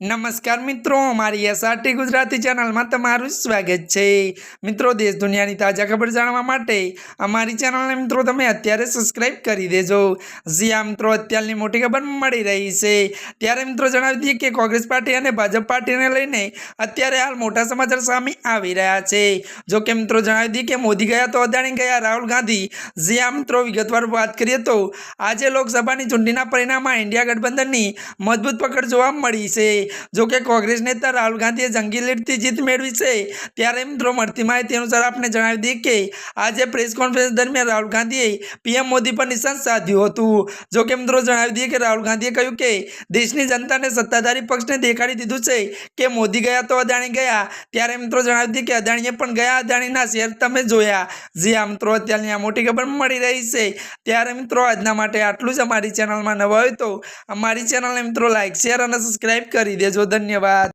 નમસ્કાર મિત્રો, મારી એસઆરટી ગુજરાતી ચેનલમાં તમારું સ્વાગત છે. મિત્રો, દેશ દુનિયાની તાજા ખબર જાણવા માટે અમારી ચેનલને મિત્રો તમે અત્યારે સબસ્ક્રાઇબ કરી દેજો. જ્યાં મિત્રો, અત્યારની મોટી ખબર મળી રહી છે. ત્યારે મિત્રો જણાવી દઈએ કે કોંગ્રેસ પાર્ટી અને ભાજપ પાર્ટીને લઈને અત્યારે હાલ મોટા સમાચાર સામે આવી રહ્યા છે. જો કે મિત્રો જણાવી દઈએ કે મોદી ગયા તો અદાણી ગયા, રાહુલ ગાંધી. જ્યાં મિત્રો, વિગતવાર વાત કરીએ તો આજે લોકસભાની ચૂંટણીના પરિણામમાં ઇન્ડિયા ગઠબંધનની મજબૂત પકડ જોવા મળી છે. જો કે કોંગ્રેસ નેતા રાહુલ ગાંધીએ જંગી લીડથી જીત મેળવી છે, ત્યારે મિત્રો મળતી માહિતી અનુસાર આપણે જણાવી દઈએ કે આજે પ્રેસ કોન્ફરન્સ દરમિયાન રાહુલ ગાંધીએ પીએમ મોદી પર નિશાન સાધ્યું હતું. જોકે મિત્રો જણાવી દઈએ કે રાહુલ ગાંધીએ કહ્યું કે દેશની જનતાને સત્તાધારી પક્ષને દેખાડી દીધું છે કે મોદી ગયા તો અદાણી ગયા. ત્યારે મિત્રો જણાવી દઈએ કે અદાણીએ પણ ગયા અદાણીના શેર તમે જોયા. જે આ મિત્રો, અત્યારની આ મોટી ખબર મળી રહી છે. ત્યારે મિત્રો આજના માટે આટલું જ અમારી ચેનલમાં નવા હોય તો અમારી ચેનલને મિત્રો લાઇક શેર અને સબસ્ક્રાઈબ કરી દેજો ધન્યવાદ.